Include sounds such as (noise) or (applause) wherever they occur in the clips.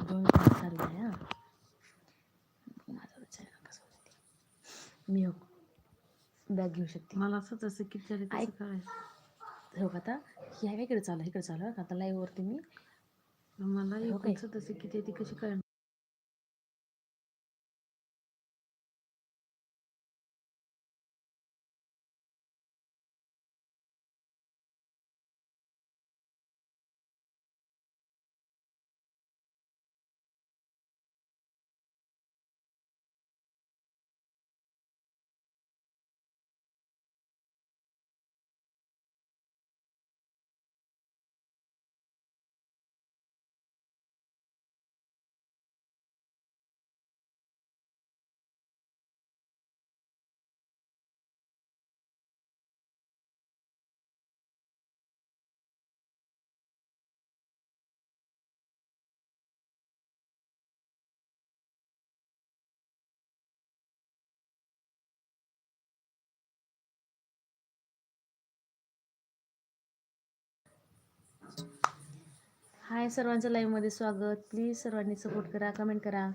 दोन मिनिट चालू आहे हा माझा चेहरा कसा होता मी हो बॅग घेऊ शकते मला असं तसं किती ऐक. कसं करायचं हो का आता ही आहे इकडे चालू इकडे चालू का आता लाईव्हवरती मी मला? एकूणच तसे किती ती कशी कळणार हाय सर्वांचं लाईव्हमध्ये स्वागत. प्लीज सर्वांनी सपोर्ट करा कमेंट करा.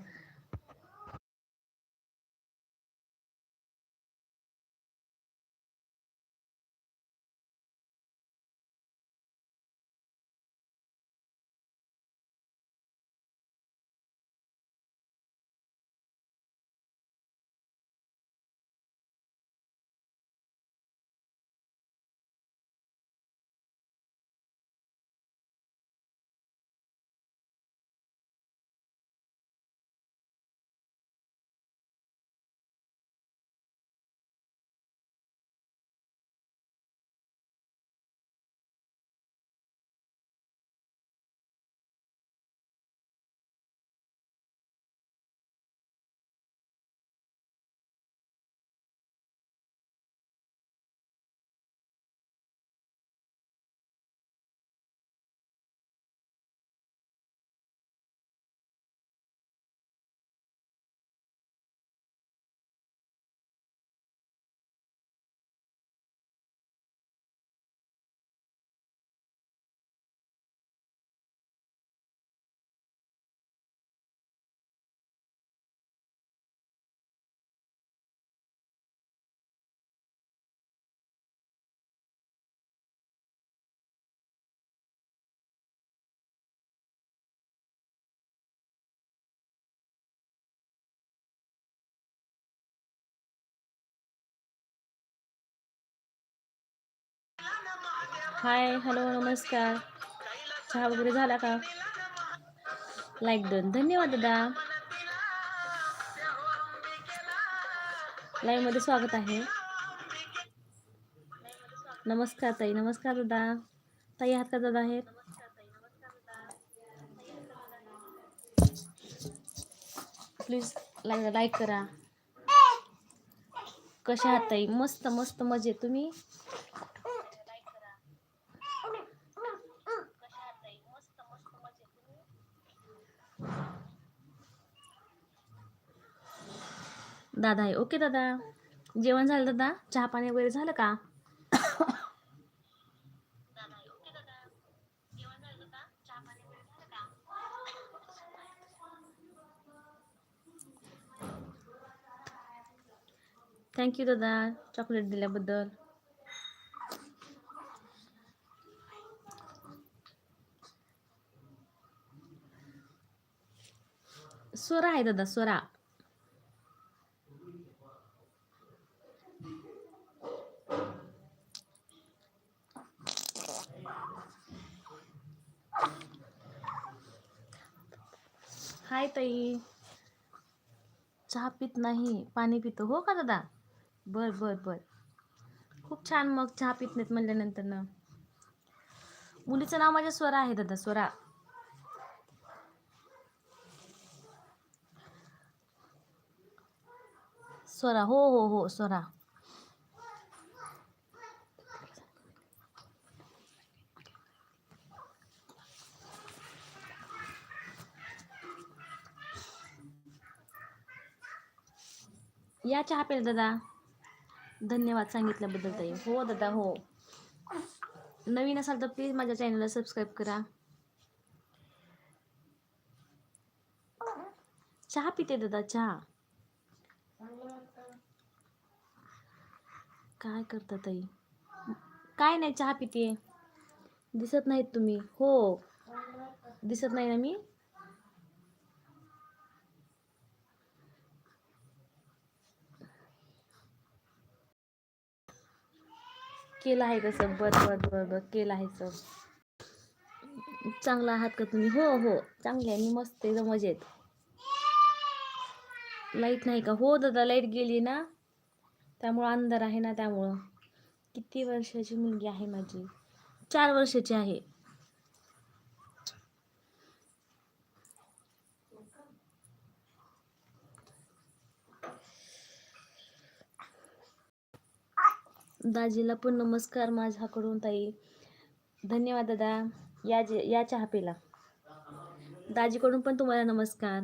हाय हॅलो नमस्कार. चहा वगैरे झाला का? लाईक डन धन्यवाद दादा. लाईव्हमध्ये स्वागत आहे. नमस्कार ताई. नमस्कार दादा. ताई आहात का दादा आहेत प्लीज लाईक करा. कशा आहात ताई? मस्त मस्त मजेत. तुम्ही? दादा आहे. ओके दादा. जेवण झालं दादा? चहा पाणी वगैरे झालं का? थँक्यू दादा. चॉकलेट दिल्याबद्दल. स्वरा आहे दादा स्वरा हाय ताई. चहा पित नाही पाणी पितो. हो का दादा? बर बर बर. खूप छान मग चहा पित नाहीत म्हणल्यानंतर ना. मुलीचं नाव माझ्या स्वरा आहे दादा स्वरा. स्वरा हो हो हो स्वरा. या चहा पेल दादा. धन्यवाद सांगितल्याबद्दल ताई. हो दादा हो. नवीन असाल तर प्लीज माझ्या चॅनलला सबस्क्राईब करा. चहा पिते दादा चहा. काय करता ताई? काय नाही चहा पिते. दिसत नाहीत तुम्ही. हो. दिसत नाही ना मी? केलं आहे कसं बद बद बद बद केलं आहे सर. चांगला आहात का तुम्ही? हो हो चांगले आहे. मी मस्त एकदम मजेत. लाइट नाही का? हो दादा लाइट गेली ना? त्यामुळं अंधार आहे ना त्यामुळं. किती वर्षाची मुलगी आहे माझी? चार वर्षाची आहे. दाजीला पण नमस्कार माझ्याकडून ताई. धन्यवाद दादा. या जे या चहा पिला दाजीकडून पण तुम्हाला नमस्कार.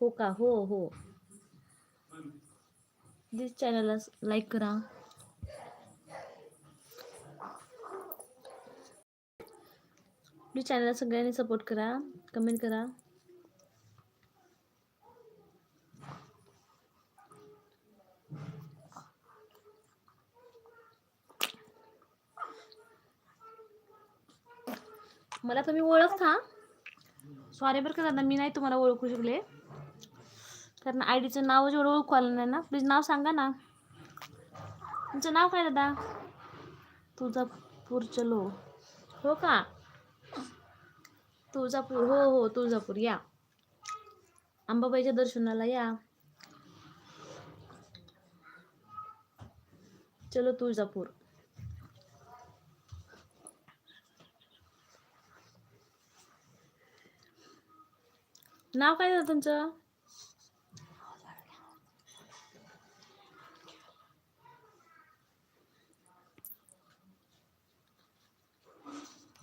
हो का? हो हो. दिस चॅनलला लाईक करा. प्लीज चॅनलला सगळ्यांनी सपोर्ट करा. कमेंट करा. मला तुम्ही ओळखता? सॉरी बरं का दादा मी नाही तुम्हाला ओळखू शकले. कारण आय डीचं नाव जेवढं ओळखू आलं नाही ना प्लीज नाव सांगा ना. तुमचं नाव काय दादा? तुळजापूर चलो. हो का? तुळजापूर हो हो तुळजापूर या. अंबाबाईच्या दर्शनाला या. चलो तुळजापूर. नाव काय झालं तुमचं?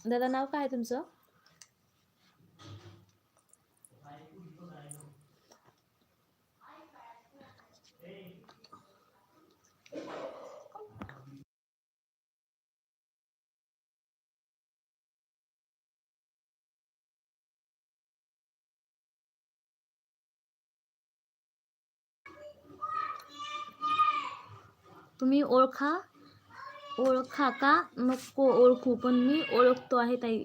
दादा नाव काय आहे तुमचं? तुम्ही ओळखा ओळखा का? नको ओळखू पण मी ओळखतो आहे ताई.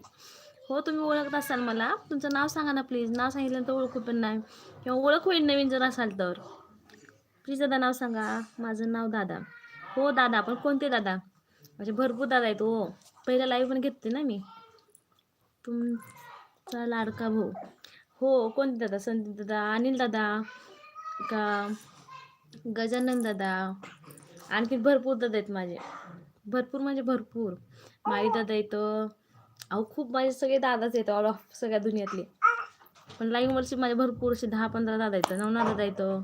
हो तुम्ही ओळखत असाल मला. तुमचं नाव सांगा ना प्लीज नाव सांगितलं तर ओळखू पण नाही. किंवा ओळख होईल नवीन जर असाल तर. प्लीज दादा नाव सांगा. माझं नाव दादा. हो दादा. पण कोणते दादा? म्हणजे भरपूर दादा आहेत हो. पहिला लाईव्ह पण घेते ना मी. तुमचा लाडका भाऊ. हो कोणते दादा? संदीप दादा अनिल दादा का? गजानन दादा? आणखी भरपूर दादा आहेत माझे. भरपूर म्हणजे भरपूर. माई दादा येतं अहो खूप माझे सगळे दादाच येतं ऑल ऑफ सगळ्या दुनियातले. पण लाईव्हवरचे माझे भरपूर असे दहा पंधरा दादा येतं नवना दादा येतं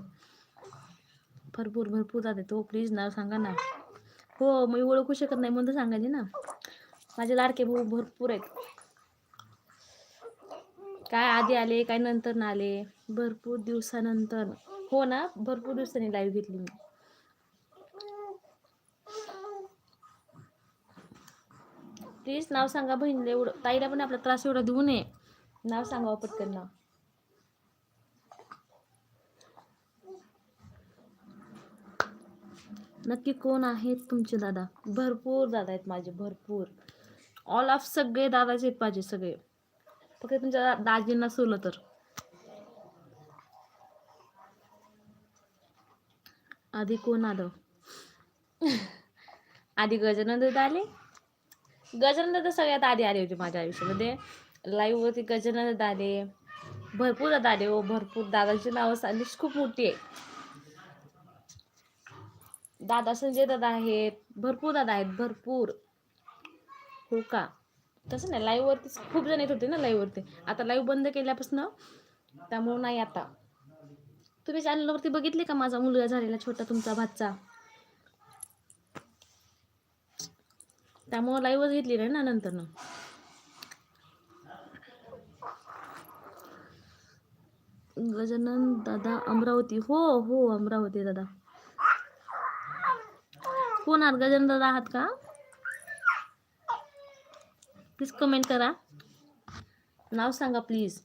भरपूर भरपूर दादा येतो हो, प्लीज नाव सांगा ना. हो मी ओळखू शकत नाही. म्हणून तर सांगायचे ना. माझे लाडके भाऊ भरपूर आहेत. काय आधी आले काय नंतर ना आले. भरपूर दिवसानंतर. हो ना? भरपूर दिवसांनी लाईव्ह घेतली मी. प्लीज नाव सांगा बहिणीला एवढं. ताईला पण आपला त्रास एवढा देऊ नये. नाव सांगावं पटकन नाव. नक्की कोण आहेत तुमचे दादा? भरपूर दादा आहेत माझे भरपूर. ऑल ऑफ सगळे दादाचे आहेत माझे सगळे. फक्त तुमच्या दाजींना सोलं तर. आधी कोण आलं? (laughs) आधी गजानन दादा आले? गजानन तर सगळ्यात आधी आले होते माझ्या आयुष्यामध्ये म्हणजे लाईव्ह वरती गजानन दादे भरपूर दादा आले हो भरपूर. दादाची नावं सांगलीच खूप मोठी आहे. दादा संजय दादा आहेत भरपूर दादा आहेत भरपूर. हो का? तसं नाही लाईव्ह वरती खूप जण येत होते ना लाईव्ह वरती. आता लाईव्ह बंद केल्यापासून त्यामुळं नाही आता. तुम्ही चॅनलवरती बघितले का माझा मुलगा झालेला छोटा तुमचा भातचा? त्यामुळं लाईव्हच घेतली नाही ना नंतर ना गजानन दादा अमरावती. हो हो अमरावती दादा. कोण आहात? गजानन दादा आहात का? प्लीज कमेंट करा. नाव सांगा प्लीज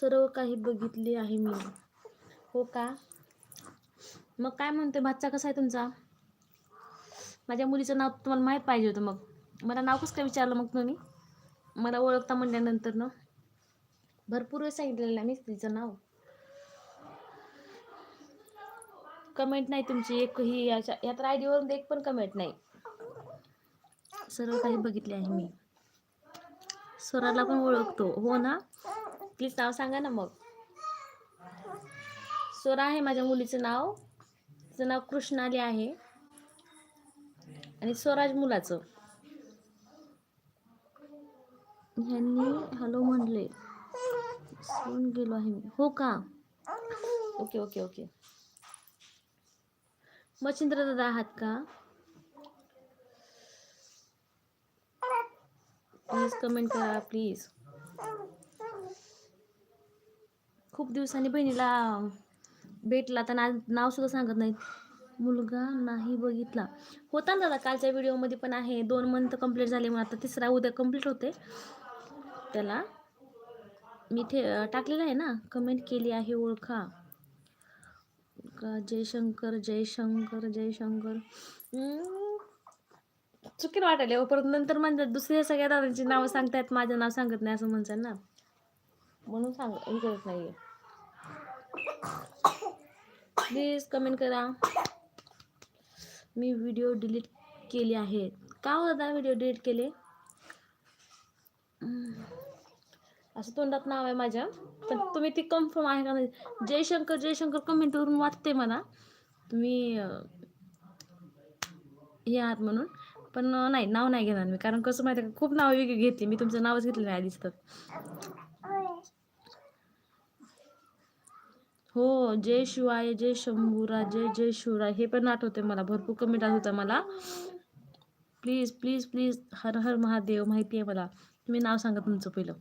सर्व काही बघितले आहे मी. हो का? मग काय म्हणते भातचा कसा आहे तुमचा? माझ्या मुलीचं नाव तुम्हाला माहीत पाहिजे होतं मग. मला नाव कसं काय विचारलं मग तुम्ही? मला ओळखता म्हणल्यानंतर ना भरपूर वेळ सांगितलेलं नाही मी तिचं नाव. कमेंट नाही तुमची एकही याच्या या तर आय डीवरून एक पण कमेंट नाही. सर्व काही बघितले आहे मी. स्वराला पण ओळखतो. हो ना? प्लीज नाव सांगा ना मग. स्वरा आहे माझ्या मुलीचं नाव. तिचं नाव कृष्णाली आहे. आणि स्वराज मुलाचं. ह्यांनी हॅलो म्हणले सोडून गेलो आहे मी. हो का? Okay okay okay. मच्छिंद्र दादा आहात का? प्लीज कमेंट करा प्लीज. खूप दिवसांनी बहिणीला भेटला तर ना नाव सुद्धा सांगत नाहीत. मुलगा नाही बघितला. होता ना दादा कालच्या व्हिडिओमध्ये पण आहे. दोन मंथ कंप्लीट झाले मग आता तिसरा उद्या कंप्लीट होते. त्याला मी ठे टाकलेलं आहे ना. कमेंट केली आहे ओळखा. का जयशंकर जयशंकर जयशंकर. चुकीला चुकीनं वाटायला हो. परत नंतर म्हणतात दुसऱ्या सगळ्या दादांची नावं सांगतायत. माझं नाव सांगत नाही असं म्हणतात ना. म्हणून सांग हे करत नाहीये. प्लीज कमेंट करा. मी व्हिडिओ डिलीट हो केले आहेत का होता व्हिडिओ डिलीट केले? असं तोंडात नाव आहे माझ्या. पण तुम्ही ती कन्फर्म आहे का नाही? जयशंकर जयशंकर कमेंटवरून वाटते मला तुम्ही हे आहात म्हणून. पण नाही नाव नाही घेणार मी. कारण कसं माहिती आहे का? खूप नावं वेगळी घेतली. मी तुमचं नावच घेतलं नाही आधीच तर हो जय शिवाय जय शंभूरा जय जय शिवराय. हे पण आठवते मला भरपूर कमेंट आठवत होता मला. Please please please Har Har Mahadev माहिती आहे मला. तुम्ही नाव सांगा तुमचं पहिलं.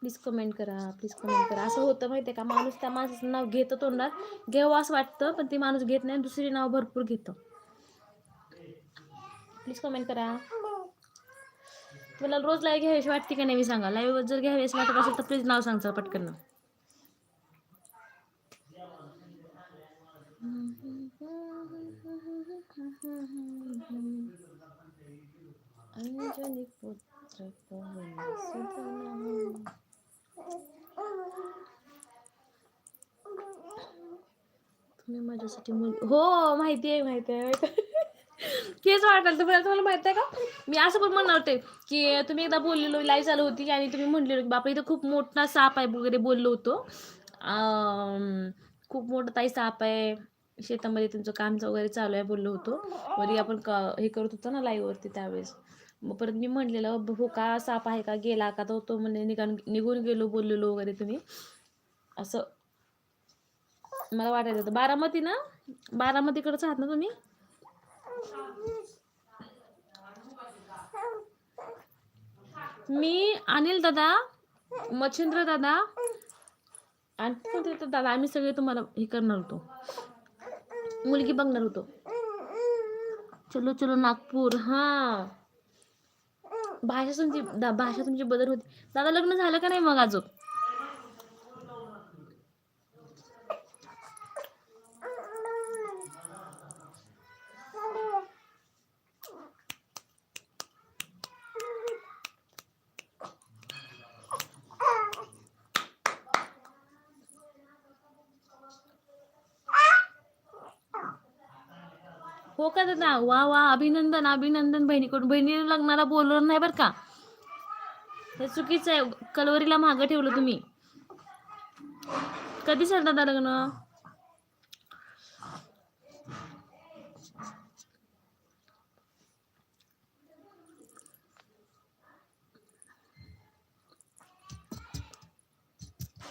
प्लीज कमेंट करा प्लीज कमेंट करा. असं होतं माहिती आहे का? माणूस त्या माणसाचं नाव घेतं तोंडात. घ्यावं असं वाटतं पण ते माणूस घेत नाही दुसरी नाव भरपूर घेतं. प्लीज कमेंट करा. तुम्हाला रोज लाईव्ह घ्यावीशी वाटते का नाही मी सांगा? लाईव्ह जर घ्यावीशी वाटत असेल तर प्लीज नाव सांगचा पटकन तुम्ही माझ्यासाठी मुल हो माहिती आहे माहिती आहे. तेच वाटायला तुम्हाला तुम्हाला माहिती आहे का? मी असं पण म्हणणार होते की तुम्ही एकदा बोललेलो लाईव्ह चालू होती आणि तुम्ही म्हणलेलो की बापा इथं खूप मोठा साप आहे वगैरे बोललो होतो. अं, खूप मोठा ताई साप आहे. शेतामध्ये तुमचं काम वगैरे चालू आहे बोललो होतो. वरी आपण हे करत होतो ना लाईव्हवरती त्यावेळेस. मग परत मी म्हणलेलं हो का? साप आहे का? गेला का? तो तो म्हणजे निघान निघून गेलो बोललेलो वगैरे तुम्ही. असं मला वाटायचं होतं. बारामती ना? बारामतीकडंच आहात ना तुम्ही? मी अनिल दादा मच्छिंद्र दादा आणि कोणते दादा आम्ही सगळे तुम्हाला हे करणार होतो. मुलगी बघणार होतो. चलो चलो नागपूर हा. भाषा तुमची भाषा तुमची बदल होती. दादा लग्न झालं का नाही मग अजून? हो का दादा? वा वा. अभिनंदन अभिनंदन बहिणीकडून. बहिणीने लग्नाला बोलवलं नाही बरं का? हे चुकीचं आहे. कलवरीला मागं ठेवलं तुम्ही. कधी सर दादा लग्न?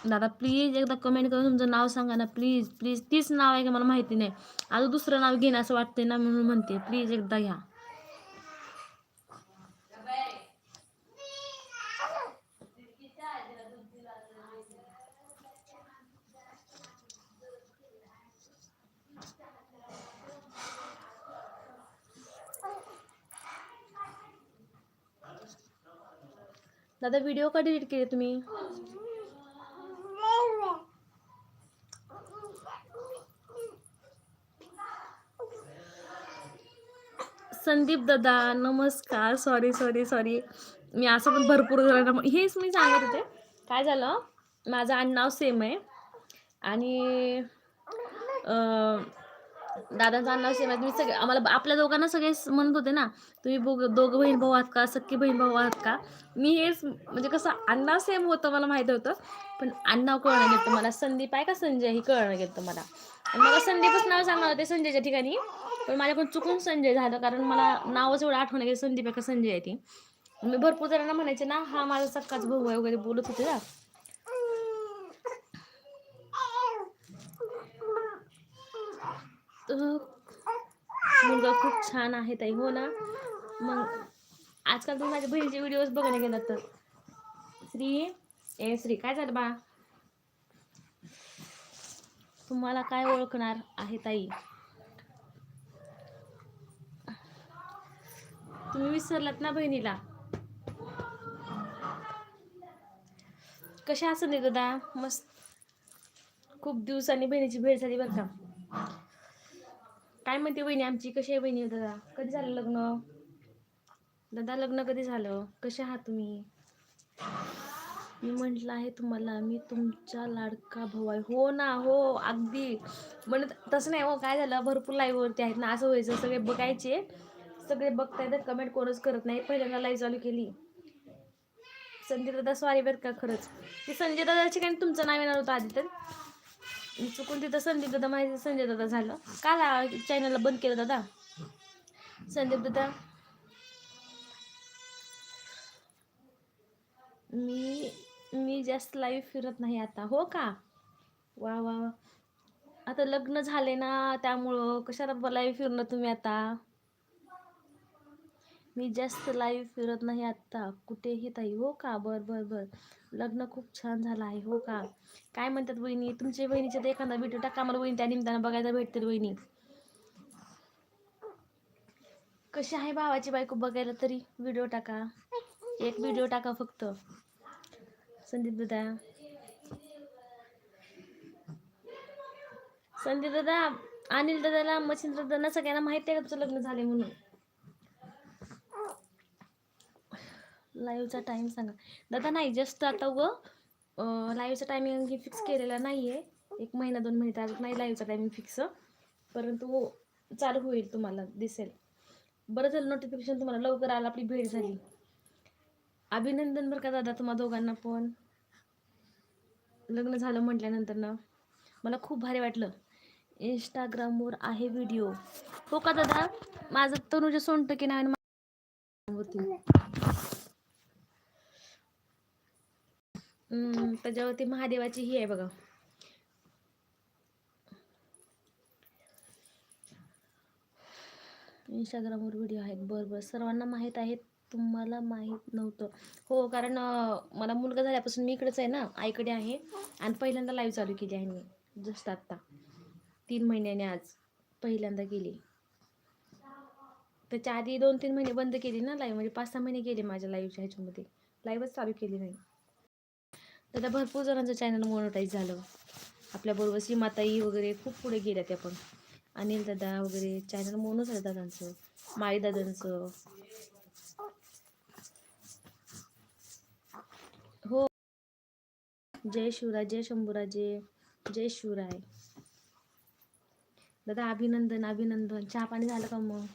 दादा प्लीज एकदा कमेंट करून तुमचं नाव सांगा ना प्लीज प्लीज तीच नाव आहे का मला माहिती नाही. अजून दुसरं नाव घेणं असं वाटते ना म्हणून म्हणते. प्लीज एकदा घ्या. दादा व्हिडिओ का डिलीट केले तुम्ही? संदीप दादा नमस्कार. सॉरी सॉरी सॉरी मी असं पण भरपूर हेच मी सांगत होते. काय झालं? माझं आडनाव सेम आहे. आणि दादांचं आडनाव सेम आहे. मी सगळे आम्हाला आपल्या दोघांना सगळे म्हणत होते ना तुम्ही बोग दोघं बहीण भाऊ आहात का? सख्खी बहीण भाऊ आहात का? मी हेच म्हणजे कसं आडनाव सेम होतं मला माहिती होतं. पण आडनाव कळणं गेलं मला संदीप आहे का संजय हे कळणं गेलं मला. मला संदीपच नाव सांगणार होते संजयच्या ठिकाणी. पण माझ्याकडून चुकून संजय झालं कारण मला नावच एवढं आठवण गेलं संदीप आहे का संजय आहे ती. मी भरपूर जणांना म्हणायचे ना हा माझा सक्काच भाऊ आहे वगैरे बोलत होते ना. तर मुलगा खूप छान आहे ताई हो ना. मग आजकाल तुम्ही माझ्या बहिणीचे व्हिडिओज बघायला गेलात तर. श्री ए श्री काय झालं बा? तुम्हाला काय ओळखणार आहे ताई? तुम्ही विसरलात ना बहिणीला? कशा असं नाही दादा? मस्त. खूप दिवसांनी बहिणीची भेट झाली बरं का. काय म्हणते बहिणी आमची? कशी आहे बहिणी दादा? कधी झालं लग्न? दादा लग्न कधी झालं? कसे आहात तुम्ही? मी म्हटलं आहे तुम्हाला मी तुमचा लाडका भाऊ आहे. हो ना हो अगदी. म्हणत तसं नाही हो काय झालं? भरपूर लाईव्हवरती आहेत ना असं व्हायचं सगळे बघायचे. सगळे बघताय तर कमेंट कोणच करत नाही. पहिल्यांदा लाईव्ह चालू केली. संजय दादा सॉरी बरं का खरंच. ते संजय दादाची काही तुमचं नाव येणार होतं आधी तर? चुकून तिथं संदीप दादा माहिती संजय दादा झालं. काल चॅनलला बंद केलं दादा. संदीप दादा मी मी जास्त लाईव्ह फिरत नाही आता. हो का? वा वा वा. आता लग्न झाले ना त्यामुळं कशाला लाईव्ह फिरणं तुम्ही आता? मी जास्त लाईव्ह फिरत नाही आत्ता. कुठेही ताई. हो का? बर बर बर. लग्न खूप छान झालं आहे. हो का? काय म्हणतात वहिनी? तुमच्या बहिणीच्या तर एखादा व्हिडिओ टाका. मला वहिनी त्या निमित्तानं बघायला भेटतील वहिनी. कशी आहे भावाची बायको बघायला तरी? व्हिडिओ टाका. एक व्हिडिओ टाका फक्त. संदीप दादा. संदीप दादा अनिल दादाला मच्छिंद्र दादा सगळ्यांना माहिती आहे का तुझं लग्न झाले म्हणून? लाईव्हचा टाइम सांगा. दादा नाही जस्ट आता व लाईव्हचा टायमिंग हे फिक्स केलेला नाही आहे एक महिना दोन महिने अजून नाही लाईव्हचा टायमिंग फिक्स परंतु हो, चालू होईल तुम्हाला दिसेल. बरं झालं नोटिफिकेशन तुम्हाला लवकर आलं आपली भेट झाली. अभिनंदन बरं का दादा तुम्हा दोघांना पण. लग्न झालं म्हटल्यानंतर ना मला खूप भारी वाटलं. इंस्टाग्रामवर आहे व्हिडिओ हो का दादा? माझं तनुजा सोनटके नावाने होती हम्म, त्याच्यावरती महादेवाची ही आहे बघा. इंस्टाग्रामवर व्हिडिओ आहेत. बरं बरं. सर्वांना माहीत आहेत. तुम्हाला माहीत नव्हतं. हो कारण अं, मला मुलगा झाल्यापासून मी इकडेच आहे ना. आईकडे आहे. आणि पहिल्यांदा लाईव्ह चालू केली आहे मी. जस्ट आत्ता. तीन महिन्याने आज पहिल्यांदा केली. त्याच्या आधी दोन तीन महिने बंद केली ना लाईव्ह म्हणजे पाच सहा महिने गेले माझ्या लाईव्हच्या ह्याच्यामध्ये. लाईव्हच चालू केली नाही तर भरपूर जणांचं चॅनल मोनोटाईज झालं. आपल्याबरोबर सीमाताई वगैरे खूप पुढे गेल्या त्या पण. अनिल दादा वगैरे चॅनल मोनो झालं दादांचं. माळी दादांचं. हो. जय शिवराय जय शंभूराजे जय शिवराय. दादा अभिनंदन अभिनंदन. चहा पाणी झालं का मग?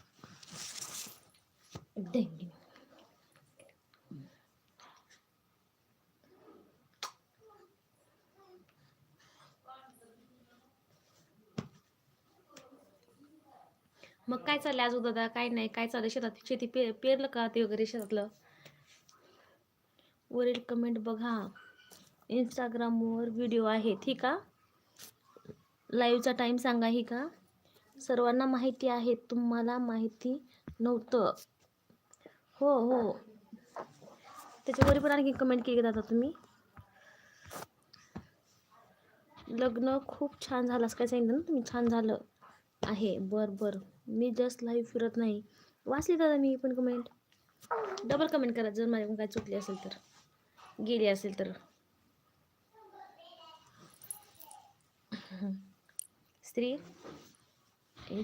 मग काय चाललं अजून दादा? काय नाही काय चाललं शेतात? शेती पे पेरलं का ते वगैरे शेतातलं? वरील कमेंट बघा. इंस्टाग्रामवर व्हिडिओ आहे ठीक आहे लाईव्हचा टाईम सांगा ही का? सर्वांना माहिती आहे तुम्हाला माहिती नव्हतं. हो हो. त्याच्यावर पण आणखी कमेंट केली जाता तुम्ही. लग्न खूप छान झालं असं काय सांगितलं ना तुम्ही? छान झालं आहे. बरं बरं. मी जस्ट लाईव्ह फिरत नाही. वाचली दादा मी पण कमेंट डबल कमेंट करा जर माझ्याकडून काय चुकली असेल तर. गेली असेल तर. स्त्री हे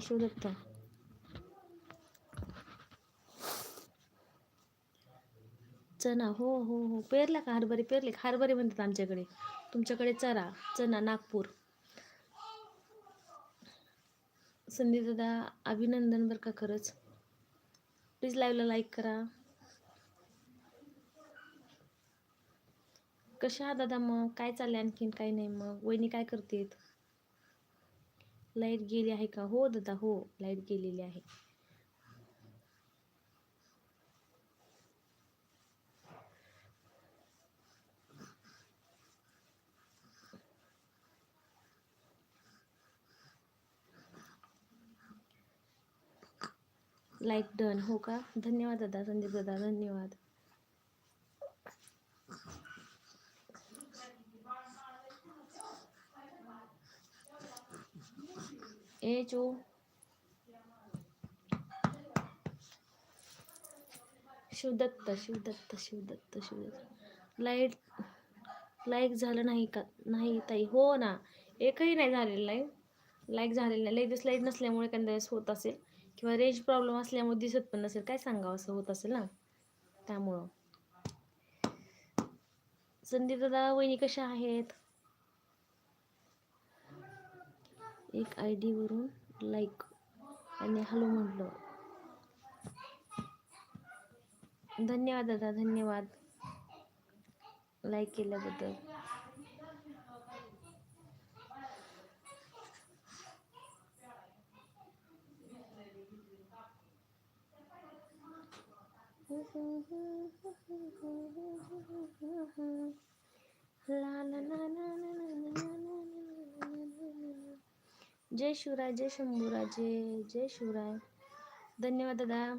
चना हो हो हो. पेरला का हरभरे? पेरले का? हरभरे म्हणतात आमच्याकडे. तुमच्याकडे चरा चना नागपूर. संधी दादा अभिनंदन बरं का खरंच. प्लीज लाईव्हला लाईक करा. कशा दादा मग? काय चालले आणखीन? काय नाही मग? वहिनी काय करतेत? लाइट गेली आहे का? हो दादा हो. लाइट गेलेली आहे. लाईक डन हो का? धन्यवाद दादा. संदीप दादा धन्यवाद. ए चो. शिवदत्त शिवदत्त शिवदत्त शिवदत्त. लाइट लाईक झालं नाही का? नाही ताई. हो ना. एकही नाही झालेलं लाईक लाईक झालेलं नाही. लगेच लाइट नसल्यामुळे एखाद्या वेळेस होत असेल. किंवा रेंज प्रॉब्लेम असल्यामुळे दिसत पण नसेल. काय सांगावं असं होत असेल ना? त्यामुळं. संदीप दादा वहिनी कशा आहेत? एक आय डीवरून लाईक आणि हॅलो म्हटलं. धन्यवाद दादा धन्यवाद. लाईक केल्याबद्दल. जय शिवराय जय शंभूराजे जय शिवराय. धन्यवाद दादा.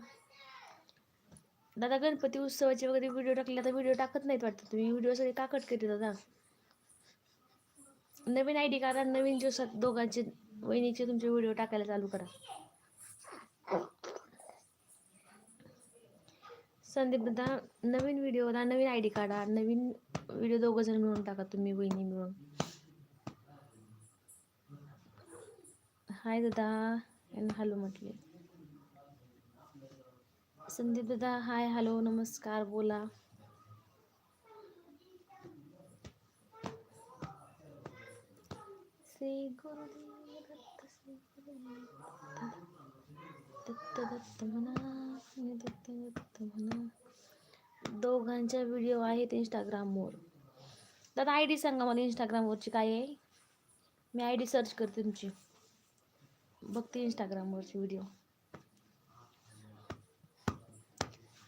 दादा गणपती उत्सवाचे वगैरे व्हिडिओ टाकले तर व्हिडिओ टाकत नाहीत वाटतं तुम्ही. व्हिडिओ सगळे काकट करते दादा. नवीन आय डी काढा नवीन दिवसात दोघांचे वहिनीचे तुमचे व्हिडिओ टाकायला चालू करा. संदीप दादा नवीन व्हिडिओला नवीन आय डी काढा. नवीन व्हिडिओ दोघं जण मिळून टाका तुम्ही बहिणी मिळून. हाय दादा. आणि हॅलो म्हटले. संदीप दादा हाय हॅलो नमस्कार बोला. श्री गुरुदेव दत्त श्री गुरुदेव. दत्त दत्त म्हणा मी दत्त दत्त म्हणा दोघांच्या व्हिडिओ आहेत इंस्टाग्रामवर दादा आय डी सांगा मला इंस्टाग्रामवरची काय आहे. मी आय डी सर्च करते तुमची. बघते इंस्टाग्रामवरची व्हिडिओ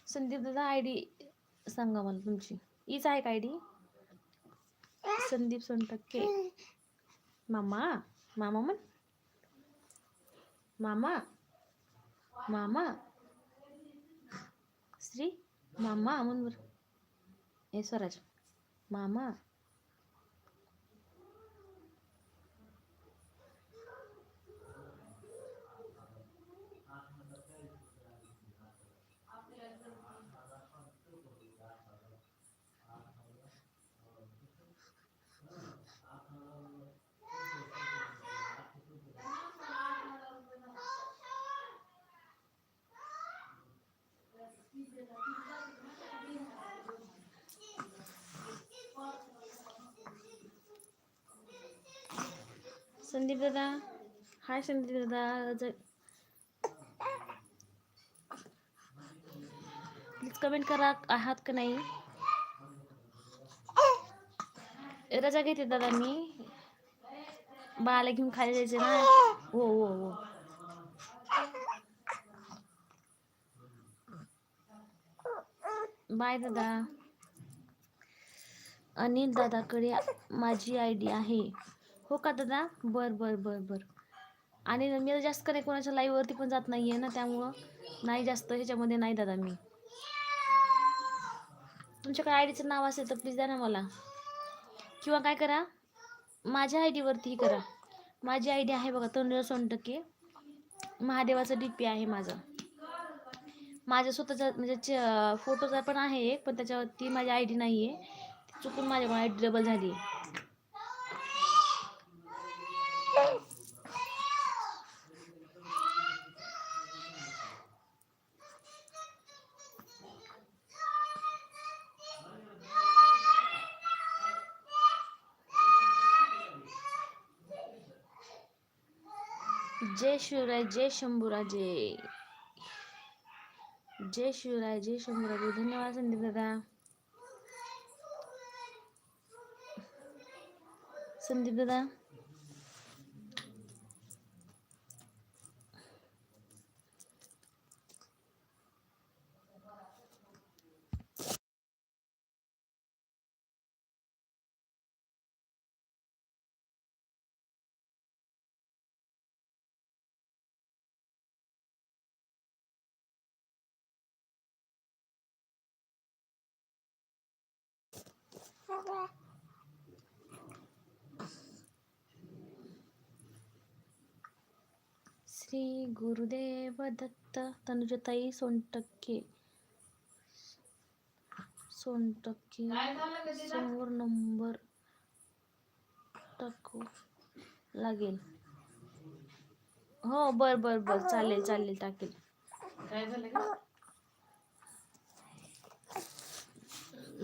संदीप दादा आय डी सांगा मला तुमची. हीच आहे का आय डी संदीप सोनटक्के. मामा मामा म्हण. मामा మా శ్రీ మా అమ్మ అమన్ ఈశ్వరాజు మా అమ్మ संदीप दादा. हाय संदीप दादा. प्लीज कमेंट करा आहात का नाही? रजा घेते दादा मी. बाळाला घेऊन खाली जायचे ना? हो हो हो. बाय दादा. अनिल दादाकडे माझी आय डी आहे. हो का दादा? बर बर बर बर. आणि मी जास्त काही कोणाच्या लाईव्हवरती पण जात नाही आहे ना त्यामुळं नाही जास्त ह्याच्यामध्ये नाही दादा मी. तुमच्याकडे आय डीचं नाव असेल तर प्लीज द्या ना मला. किंवा काय करा माझ्या आय डीवरतीही करा. माझी आय डी आहे बघा तनुवर सोन टक्के महादेवाचं डी पी आहे माझं. माझ्या स्वतःचा म्हणजे फोटोचा पण आहे एक पण त्याच्यावरती माझी आय डी नाही आहे चुकून माझ्याकडून आय डी डबल झाली आहे जय शिवराय जय शंभूराजे. जय शिवराय जय शंभूराजे. धन्यवाद संदीप दादा. संदीप दादा. श्री गुरुदेव दत्त तनुजताई सोनटक्के. सोनटक्के समोर नंबर टाकू लागेल. हो बर बर बर. चालेल चालेल टाकेल. काय झालं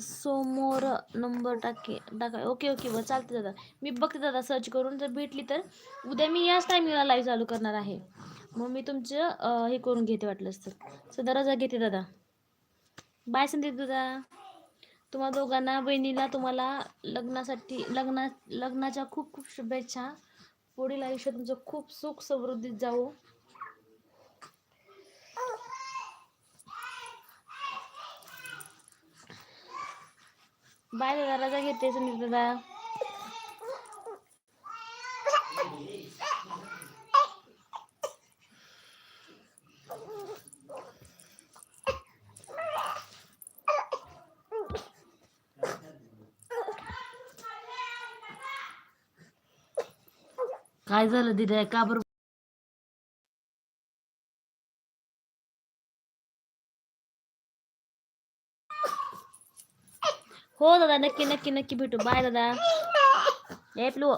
समोर नंबर टाके टाका. ओके ओके बरं चालते दादा. मी बघते दादा सर्च करून. जर भेटली तर उद्या मी याच टायमिंगला लाईव्ह चालू करणार आहे. मग मी तुमचं हे करून घेते वाटलंच तर सदा रजा घेते दादा. बाय संदीप दादा. तुम्हा दोघांना बहिणीला तुम्हाला लग्नासाठी लग्ना लग्नाच्या खूप खूप शुभेच्छा. पुढील आयुष्य तुमचं खूप सुख समृद्धीत जाऊ बाय दादा रजा घेते संदीप दादा. काय झालं दिदे? का बरं हो दादा नक्की नक्की नक्की भेटू बाय दादा ए प्लू